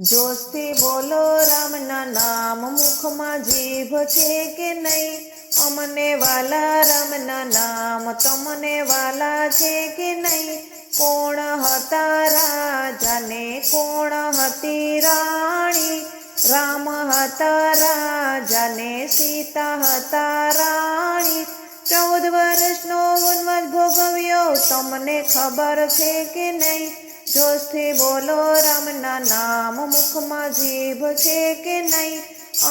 જોશથી બોલો રામના નામ, મુખમાં જીભ છે કે નહીં? અમને વાલા રામના નામ, તમને વાલા છે કે નહીં? કોણ હતા રાજાને, કોણ હતી રાણી? રામ હતા રાજાને, સીતા હતા રાણી? ચૌદ વર્ષનો વનવાસ ભોગવ્યો, તમને ખબર છે કે નહીં? જોશથી બોલો, રામના નામ મુખમાં જીભ છે કે નહીં?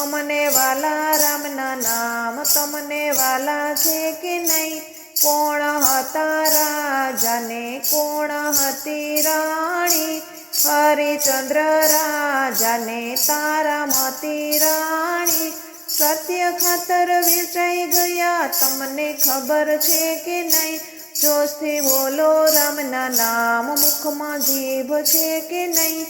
અમને વાલા, રામના નામ તમને વાલા છે કે નહીં? કોણ હતા રાજાને, કોણ હતી રાણી? હરિચંદ્ર રાજાને તારામતી રાણી. સત્ય ખાતર વેચાઈ ગયા, તમને ખબર છે કે નહીં? જોશથી બોલો રામના નામ, મુખમાં જીભ છે કે નહીં?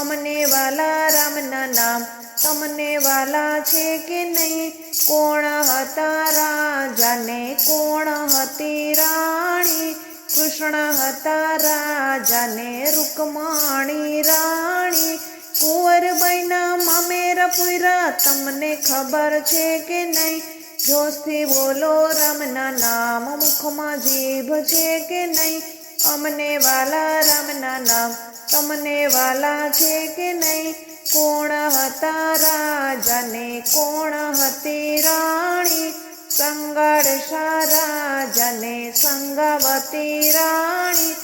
અમને વાલા રામના નામ, તમને વાલા છે કે નહીં? કોણ હતા રાજાને, કોણ હતી રાણી? કૃષ્ણ હતા રાજાને, રૂકમાણી રાણી? કુંવરબાઈના મામેરા પુરા તમને ખબર છે કે નહીં? જોશથી બોલો રામના નામ, મુખમાં જીભ છે કે નહીં? અમને વાલા રામના નામ, તમને વાલા છે કે નહીં? કોણ હતા રાજાને, કોણ હતી રાણી? સંગાડ રાજાને સંગાવતી રાણી.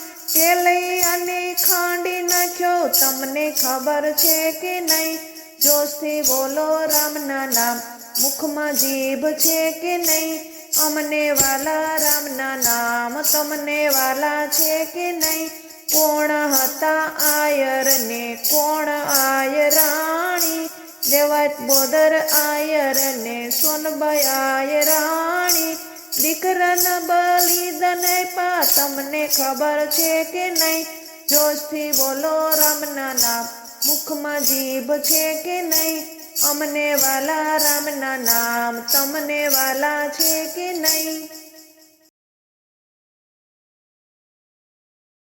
લઈ અને ખાંડી નાખ્યો, તમને ખબર છે કે નહીં? જોશથી બોલો રામના નામ મુખમાં જીભ છે કે નહીં? અમને વાલા રામના નામ તમને વાલા છે કે નહીં? કોણ હતા આયર ને કોણ આય રાણી? દેવાત બોદર આયર ને સોનબાઈ આય રાણી? દીકરાના બલિદાન પા તમને ખબર છે કે નહીં? જોશથી બોલો રામના નામ, મુખમાં જીભ છે કે નહીં? અમને વાલા રામના નામ તમને વાલા છે કે નહીં?